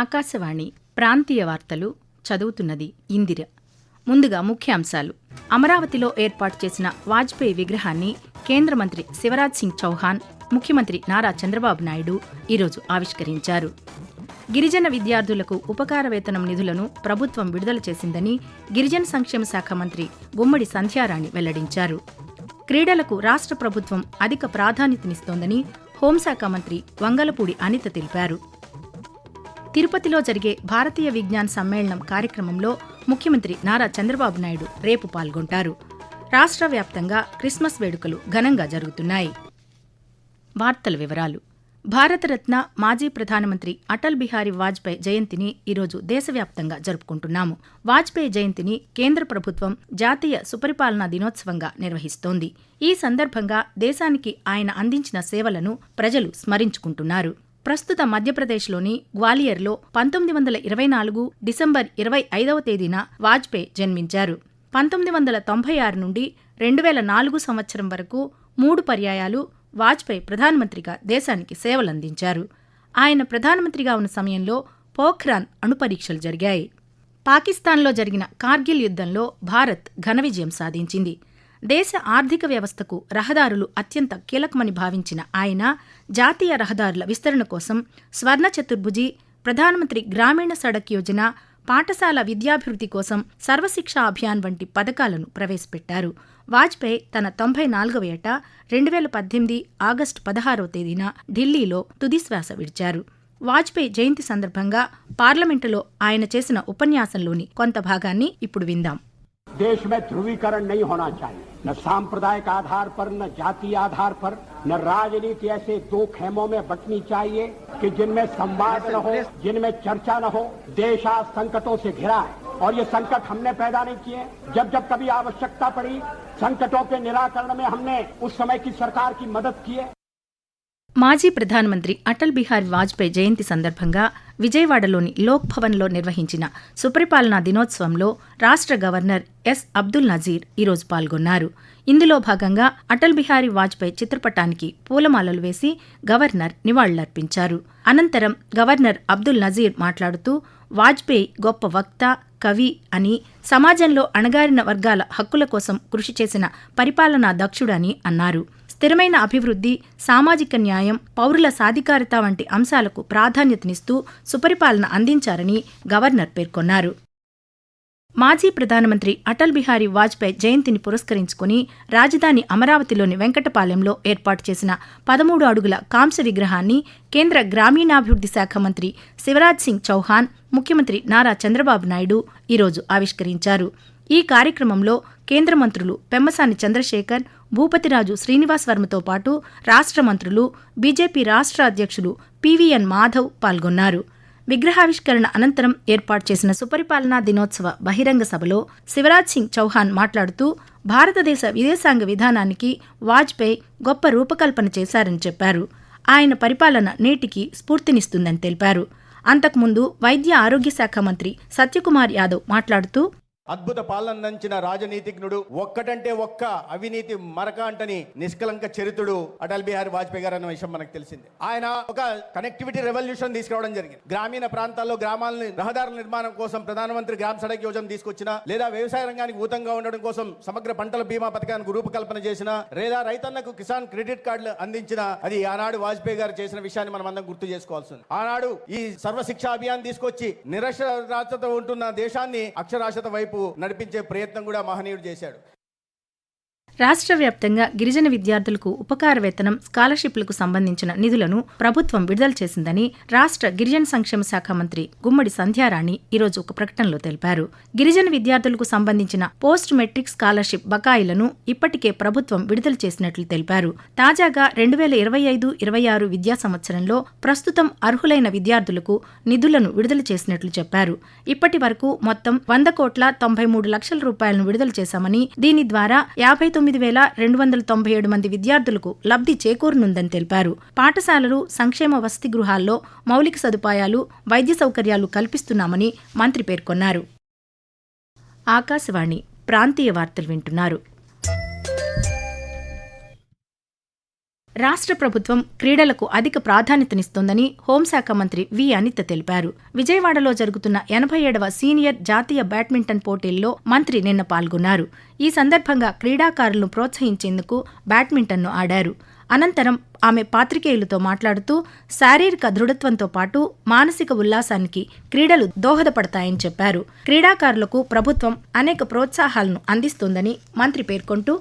ఆకాశవాణి ప్రాంతీయ వార్తలు చదువుతున్నది ఇందిర. ముందుగా ముఖ్యాంశాలు. అమరావతిలో ఏర్పాటు చేసిన వాజ్పేయి విగ్రహాన్ని కేంద్ర మంత్రి శివరాజ్ సింగ్ చౌహాన్ ముఖ్యమంత్రి నారా చంద్రబాబు నాయుడు ఈరోజు ఆవిష్కరించారు. గిరిజన విద్యార్థులకు ఉపకార వేతనం నిధులను ప్రభుత్వం విడుదల చేసిందని గిరిజన సంక్షేమ శాఖ మంత్రి గుమ్మడి సంధ్యారాణి వెల్లడించారు. క్రీడలకు రాష్ట్ర ప్రభుత్వం అధిక ప్రాధాన్యతనిస్తోందని హోంశాఖ మంత్రి వంగలపూడి అనిత తెలిపారు. తిరుపతిలో జరిగే భారతీయ విజ్ఞాన్ సమ్మేళనం కార్యక్రమంలో ముఖ్యమంత్రి నారా చంద్రబాబు నాయుడు రేపు పాల్గొంటారు. రాష్ట్ర వ్యాప్తంగా క్రిస్మస్ వేడుకలు ఘనంగా జరుగుతున్నాయి. వార్తల వివరాలు. భారతరత్న మాజీ ప్రధానమంత్రి అటల్ బిహారీ వాజ్పేయి జయంతిని ఈరోజు దేశవ్యాప్తంగా జరుపుకుంటున్నాము. వాజ్పేయి జయంతిని కేంద్ర ప్రభుత్వం జాతీయ సుపరిపాలనా దినోత్సవంగా నిర్వహిస్తోంది. ఈ సందర్భంగా దేశానికి ఆయన అందించిన సేవలను ప్రజలు స్మరించుకుంటున్నారు. ప్రస్తుత మధ్యప్రదేశ్లోని గ్వాలియర్లో పంతొమ్మిది వందల ఇరవై నాలుగు డిసెంబర్ ఇరవై ఐదవ తేదీన వాజ్పేయి జన్మించారు. పంతొమ్మిది వందల తొంభై ఆరు నుండి రెండు వేల నాలుగు సంవత్సరం వరకు మూడు పర్యాయాలు వాజ్పేయి ప్రధానమంత్రిగా దేశానికి సేవలందించారు. ఆయన ప్రధానమంత్రిగా ఉన్న సమయంలో పోఖ్రాన్ అణుపరీక్షలు జరిగాయి. పాకిస్తాన్లో జరిగిన కార్గిల్ యుద్ధంలో భారత్ ఘన విజయం సాధించింది. దేశ ఆర్థిక వ్యవస్థకు రహదారులు అత్యంత కీలకమని భావించిన ఆయన జాతీయ రహదారుల విస్తరణ కోసం స్వర్ణ చతుర్భుజి ప్రధానమంత్రి గ్రామీణ సడక్ యోజన పాఠశాల విద్యాభివృద్ధి కోసం సర్వశిక్ష అభియాన్ వంటి పథకాలను ప్రవేశపెట్టారు. వాజ్పేయి తన తొంభై నాలుగవ ఏట రెండు వేల పద్దెనిమిది ఆగస్టు పదహారవ తేదీన ఢిల్లీలో తుదిశ్వాస విడిచారు. వాజ్పేయి జయంతి సందర్భంగా పార్లమెంటులో ఆయన చేసిన ఉపన్యాసంలోని కొంత భాగాన్ని ఇప్పుడు విందాం. దేశ్ ధ్రువీకరణ హోనా न सांप्रदायिक आधार पर न जातीय आधार पर न राजनीति ऐसे दो खेमों में बंटनी चाहिए कि जिनमें संवाद न हो जिनमें चर्चा न हो देश आज संकटों से घिरा है और ये संकट हमने पैदा नहीं किए जब जब कभी आवश्यकता पड़ी संकटों के निराकरण में हमने उस समय की सरकार की मदद की है మాజీ ప్రధానమంత్రి అటల్ బిహారీ వాజ్పేయి జయంతి సందర్భంగా విజయవాడలోని లోక్ భవన్లో నిర్వహించిన సుపరిపాలనా దినోత్సవంలో రాష్ట్ర గవర్నర్ ఎస్. అబ్దుల్ నజీర్ ఈరోజు పాల్గొన్నారు. ఇందులో భాగంగా అటల్ బిహారీ వాజ్పేయి చిత్రపటానికి పూలమాలలు వేసి గవర్నర్ నివాళులర్పించారు. అనంతరం గవర్నర్ అబ్దుల్ నజీర్ మాట్లాడుతూ వాజ్పేయి గొప్ప వక్త కవి అని సమాజంలో అణగారిన వర్గాల హక్కుల కోసం కృషి చేసిన పరిపాలనా దక్షుడని అన్నారు. స్థిరమైన అభివృద్ధి సామాజిక న్యాయం పౌరుల సాధికారత వంటి అంశాలకు ప్రాధాన్యతనిస్తూ సుపరిపాలన అందించారని గవర్నర్ పేర్కొన్నారు. మాజీ ప్రధానమంత్రి అటల్ బిహారీ వాజ్పేయి జయంతిని పురస్కరించుకుని రాజధాని అమరావతిలోని వెంకటపాలెంలో ఏర్పాటు చేసిన పదమూడు అడుగుల కాంస్య విగ్రహాన్ని కేంద్ర గ్రామీణాభివృద్ధి శాఖ మంత్రి శివరాజ్ సింగ్ చౌహాన్ ముఖ్యమంత్రి నారా చంద్రబాబు నాయుడు ఈరోజు ఆవిష్కరించారు. ఈ కార్యక్రమంలో కేంద్ర మంత్రులు పెమ్మసాని చంద్రశేఖర్ భూపతిరాజు శ్రీనివాస్ వర్మతో పాటు రాష్ట్ర మంత్రులు బీజేపీ రాష్ట్ర అధ్యక్షులు పీవీఎన్ మాధవ్ పాల్గొన్నారు. విగ్రహావిష్కరణ అనంతరం ఏర్పాటు చేసిన సుపరిపాలనా దినోత్సవ బహిరంగ సభలో శివరాజ్ సింగ్ చౌహాన్ మాట్లాడుతూ భారతదేశ విదేశాంగ విధానానికి వాజ్పేయి గొప్ప రూపకల్పన చేశారని చెప్పారు. ఆయన పరిపాలన నేటికి స్ఫూర్తినిస్తుందని తెలిపారు. అంతకుముందు వైద్య ఆరోగ్య శాఖ మంత్రి సత్యకుమార్ యాదవ్ మాట్లాడుతూ అద్భుత పాలనందించిన రాజనీతిజ్ఞుడు ఒక్కటంటే ఒక్క అవినీతి మరక అంటని నిష్కలంక చరిత్రుడు అటల్ బిహారీ వాజ్పేయి గారు అన్న విషయం మనకు తెలిసింది. ఆయన ఒక కనెక్టివిటీ రెవల్యూషన్ తీసుకురావడం జరిగింది. గ్రామీణ ప్రాంతాల్లో గ్రామాలను రహదారుల నిర్మాణం కోసం ప్రధానమంత్రి గ్రామ సడక్ యోజన తీసుకొచ్చిన లేదా వ్యవసాయ రంగానికి ఊతంగా ఉండడం కోసం సమగ్ర పంటల బీమా పథకానికి రూపకల్పన చేసిన లేదా రైతన్నకు కిసాన్ క్రెడిట్ కార్డులు అందించిన అది ఆనాడు వాజ్పేయి గారు చేసిన విషయాన్ని మనం అందరం గుర్తు చేసుకోవాల్సింది. ఆనాడు ఈ సర్వశిక్ష అభియాన్ తీసుకొచ్చి నిరక్షరాస్యత ఉంటున్న దేశాన్ని అక్షరాస్యత వైపు నడిపించే ప్రయత్నం కూడా మహనీయుడు చేశాడు. రాష్ట్ర వ్యాప్తంగా గిరిజన విద్యార్థులకు ఉపకార వేతనం స్కాలర్షిప్లకు సంబంధించిన నిధులను ప్రభుత్వం విడుదల చేసిందని రాష్ట్ర గిరిజన సంక్షేమ శాఖ మంత్రి గుమ్మడి సంధ్యారాణి ఈరోజు ఒక ప్రకటనలో తెలిపారు. గిరిజన విద్యార్థులకు సంబంధించిన పోస్ట్ మెట్రిక్ స్కాలర్షిప్ బకాయిలను ఇప్పటికే ప్రభుత్వం విడుదల చేసినట్లు తెలిపారు. తాజాగా రెండు వేల ఇరవై ఐదు ఇరవై ఆరు విద్యా సంవత్సరంలో ప్రస్తుతం అర్హులైన విద్యార్థులకు నిధులను విడుదల చేసినట్లు చెప్పారు. ఇప్పటి వరకు మొత్తం వంద కోట్ల తొంభై మూడు లక్షల రూపాయలను విడుదల చేశామని దీని ద్వారా యాభై తొమ్మిది వేల రెండు వందల తొంభై ఏడు మంది విద్యార్థులకు లబ్ధి చేకూరనుందని తెలిపారు. పాఠశాలలు సంక్షేమ వసతి గృహాల్లో మౌలిక సదుపాయాలు వైద్య సౌకర్యాలు కల్పిస్తున్నామని మంత్రి పేర్కొన్నారు. ఆకాశవాణి ప్రాంతీయ వార్తలు వింటున్నారు. రాష్ట్ర ప్రభుత్వం క్రీడలకు అధిక ప్రాధాన్యతనిస్తోందని హోంశాఖ మంత్రి వి అనిత తెలిపారు. విజయవాడలో జరుగుతున్న ఎనభై ఏడవ సీనియర్ జాతీయ బ్యాడ్మింటన్ పోటీల్లో మంత్రి నిన్న పాల్గొన్నారు. ఈ సందర్భంగా క్రీడాకారులను ప్రోత్సహించేందుకు బ్యాడ్మింటన్ను ఆడారు. అనంతరం ఆమె పాత్రికేయులతో మాట్లాడుతూ శారీరక దృఢత్వంతో పాటు మానసిక ఉల్లాసానికి క్రీడలు దోహదపడతాయని చెప్పారు. క్రీడాకారులకు ప్రభుత్వం అనేక ప్రోత్సాహాలను అందిస్తోందని మంత్రి పేర్కొంటూ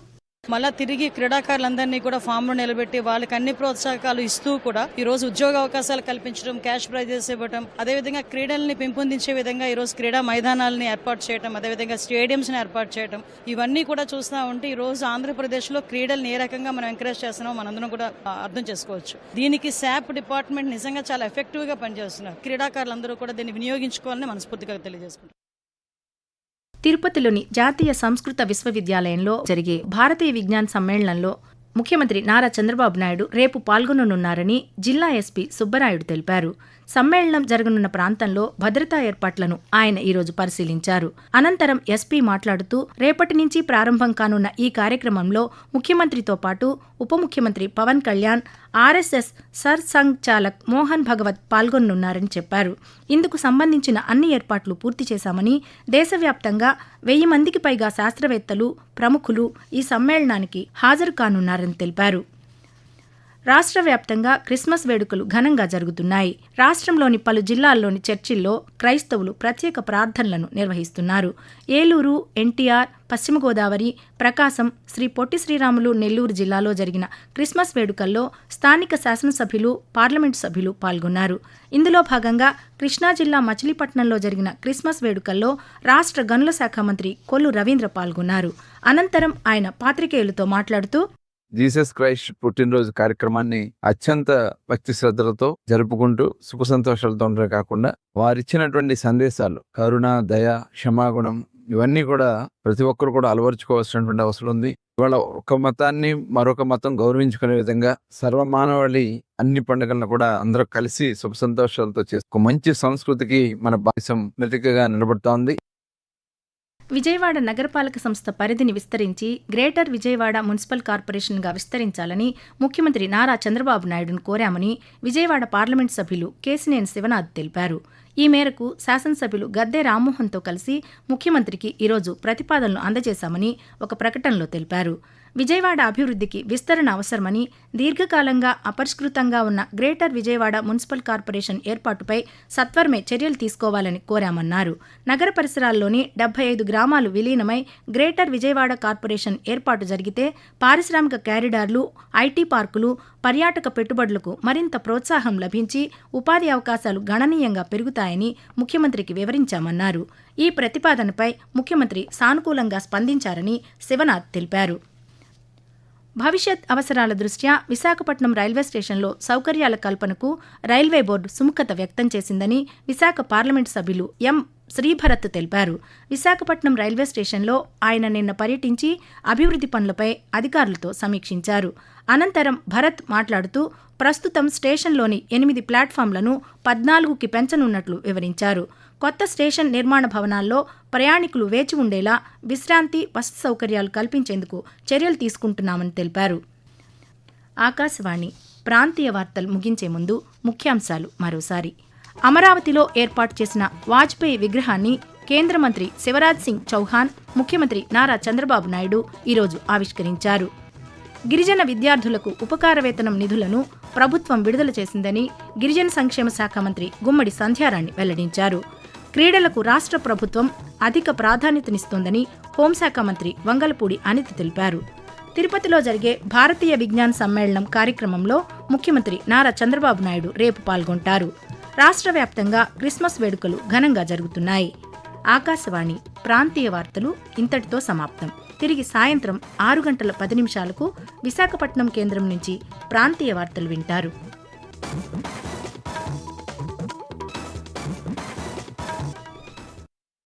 మళ్ళా తిరిగి క్రీడాకారులందరినీ కూడా ఫామ్లో నిలబెట్టి వాళ్ళకి అన్ని ప్రోత్సాహకాలు ఇస్తూ కూడా ఈ రోజు ఉద్యోగ అవకాశాలు కల్పించడం క్యాష్ ప్రైజెస్ ఇవ్వడం అదేవిధంగా క్రీడల్ని పెంపొందించే విధంగా ఈ రోజు క్రీడా మైదానాలని ఏర్పాటు చేయడం అదేవిధంగా స్టేడియంస్ని ఏర్పాటు చేయడం ఇవన్నీ కూడా చూస్తా ఉంటే ఈ రోజు ఆంధ్రప్రదేశ్లో క్రీడల్ని ఏ రకంగా మనం ఎంకరేజ్ చేస్తున్నామో మనందరం కూడా అర్థం చేసుకోవచ్చు. దీనికి శాప్ డిపార్ట్మెంట్ నిజంగా చాలా ఎఫెక్టివ్గా పనిచేస్తున్నారు. క్రీడాకారులందరూ కూడా దీన్ని వినియోగించుకోవాలని మనస్ఫూర్తిగా తెలియజేసుకుంటారు తిరుపతిలోని జాతీయ సంస్కృత విశ్వవిద్యాలయంలో జరిగే భారతీయ విజ్ఞాన్ సమ్మేళనంలో ముఖ్యమంత్రి నారా చంద్రబాబు నాయుడు రేపు పాల్గొననున్నారని జిల్లా ఎస్పీ సుబ్బరాయుడు తెలిపారు. సమ్మేళనం జరగనున్న ప్రాంతంలో భద్రతా ఏర్పాట్లను ఆయన ఈరోజు పరిశీలించారు. అనంతరం ఎస్పీ మాట్లాడుతూ రేపటి నుంచి ప్రారంభం కానున్న ఈ కార్యక్రమంలో ముఖ్యమంత్రితో పాటు ఉప ముఖ్యమంత్రి Pawan Kalyan RSS Sarsanghchalak Mohan Bhagwat పాల్గొనున్నారని చెప్పారు. ఇందుకు సంబంధించిన అన్ని ఏర్పాట్లు పూర్తి చేశామని దేశవ్యాప్తంగా వెయ్యి మందికి పైగా శాస్త్రవేత్తలు ప్రముఖులు ఈ సమ్మేళనానికి హాజరు కానున్నారని తెలిపారు. రాష్ట్ర వ్యాప్తంగా క్రిస్మస్ వేడుకలు ఘనంగా జరుగుతున్నాయి. రాష్ట్రంలోని పలు జిల్లాల్లోని చర్చిల్లో క్రైస్తవులు ప్రత్యేక ప్రార్థనలను నిర్వహిస్తున్నారు. ఏలూరు ఎన్టీఆర్ పశ్చిమ గోదావరి ప్రకాశం శ్రీ పొట్టి శ్రీరాములు నెల్లూరు జిల్లాలో జరిగిన క్రిస్మస్ వేడుకల్లో స్థానిక శాసనసభ్యులు పార్లమెంటు సభ్యులు పాల్గొన్నారు. ఇందులో భాగంగా కృష్ణా జిల్లా మచిలీపట్నంలో జరిగిన క్రిస్మస్ వేడుకల్లో రాష్ట్ర గనుల శాఖ మంత్రి కొల్లు రవీంద్ర పాల్గొన్నారు. అనంతరం ఆయన పాత్రికేయులతో మాట్లాడుతూ జీసస్ క్రైస్ట్ పుట్టినరోజు కార్యక్రమాన్ని అత్యంత భక్తి శ్రద్ధలతో జరుపుకుంటూ సుఖ సంతోషాలతో ఉండడం కాకుండా వారిచ్చినటువంటి సందేశాలు కరుణ దయ క్షమాగుణం ఇవన్నీ కూడా ప్రతి ఒక్కరు కూడా అలవరుచుకోవాల్సినటువంటి అవసరం ఉంది. ఇవాళ ఒక మతాన్ని మరొక మతం గౌరవించుకునే విధంగా సర్వమానవాళి అన్ని పండుగలను కూడా అందరూ కలిసి సుఖ సంతోషాలతో చేసి ఒక మంచి సంస్కృతికి మన భాషం మెతికగా నిలబడుతోంది. విజయవాడ నగరపాలక సంస్థ పరిధిని విస్తరించి గ్రేటర్ విజయవాడ మున్సిపల్ కార్పొరేషన్గా విస్తరించాలని ముఖ్యమంత్రి నారా చంద్రబాబు నాయుడును కోరామని విజయవాడ పార్లమెంట్ సభ్యులు కేసినేని శివనాథ్ తెలిపారు. ఈ మేరకు శాసనసభ్యులు గద్దె రామ్మోహన్తో కలిసి ముఖ్యమంత్రికి ఈరోజు ప్రతిపాదనలు అందజేశామని ఒక ప్రకటనలో తెలిపారు. విజయవాడ అభివృద్ధికి విస్తరణ అవసరమని దీర్ఘకాలంగా అపరిష్కృతంగా ఉన్న గ్రేటర్ విజయవాడ మున్సిపల్ కార్పొరేషన్ ఏర్పాటుపై సత్వరమే చర్యలు తీసుకోవాలని కోరామన్నారు. నగర పరిసరాల్లోని డెబ్బై ఐదు గ్రామాలు విలీనమై గ్రేటర్ విజయవాడ కార్పొరేషన్ ఏర్పాటు జరిగితే పారిశ్రామిక క్యారిడార్లు ఐటీ పార్కులు పర్యాటక పెట్టుబడులకు మరింత ప్రోత్సాహం లభించి ఉపాధి అవకాశాలు గణనీయంగా పెరుగుతాయని ముఖ్యమంత్రికి వివరించామన్నారు. ఈ ప్రతిపాదనపై ముఖ్యమంత్రి సానుకూలంగా స్పందించారని శివనాథ్ తెలిపారు. భవిష్యత్ అవసరాల దృష్ట్యా విశాఖపట్నం రైల్వే స్టేషన్లో సౌకర్యాల కల్పనకు రైల్వే బోర్డు సుముఖత వ్యక్తం చేసిందని విశాఖ పార్లమెంటు సభ్యులు ఎం. శ్రీభరత్ తెలిపారు. విశాఖపట్నం రైల్వే స్టేషన్లో ఆయన నిన్న పర్యటించి అభివృద్ధి పనులపై అధికారులతో సమీక్షించారు. అనంతరం భరత్ మాట్లాడుతూ ప్రస్తుతం స్టేషన్లోని ఎనిమిది ప్లాట్ఫామ్లను పద్నాలుగుకి పెంచనున్నట్లు వివరించారు. కొత్త స్టేషన్ నిర్మాణ భవనాల్లో ప్రయాణికులు వేచి ఉండేలా విశ్రాంతి వసతి సౌకర్యాలు కల్పించేందుకు చర్యలు తీసుకుంటున్నామని తెలిపారు. ఆకాశవాణి ప్రాంతీయ వార్తలు ముగించే ముందు ముఖ్యాంశాలు మరోసారి. అమరావతిలో ఏర్పాటు చేసిన వాజ్పేయి విగ్రహాన్ని కేంద్ర మంత్రి శివరాజ్ సింగ్ చౌహాన్ ముఖ్యమంత్రి నారా చంద్రబాబు నాయుడు ఈరోజు ఆవిష్కరించారు. గిరిజన విద్యార్థులకు ఉపకార వేతనం నిధులను ప్రభుత్వం విడుదల చేసిందని గిరిజన సంక్షేమ శాఖ మంత్రి గుమ్మడి సంధ్యారాణి వెల్లడించారు. క్రీడలకు రాష్ట్ర ప్రభుత్వం అధిక ప్రాధాన్యతనిస్తోందని హోంశాఖ మంత్రి వంగలపూడి అనిత తెలిపారు. తిరుపతిలో జరిగే భారతీయ విజ్ఞాన్ సమ్మేళనం కార్యక్రమంలో ముఖ్యమంత్రి నారా చంద్రబాబు నాయుడు రేపు పాల్గొంటారు. రాష్ట్ర వ్యాప్తంగా క్రిస్మస్ వేడుకలు ఘనంగా జరుగుతున్నాయి. ఆకాశవాణి ప్రాంతీయ వార్తలు ఇంతటితో సమాప్తం. తిరిగి సాయంత్రం ఆరు గంటల పది నిమిషాలకు విశాఖపట్నం కేంద్రం నుంచి ప్రాంతీయ వార్తలు వింటారు.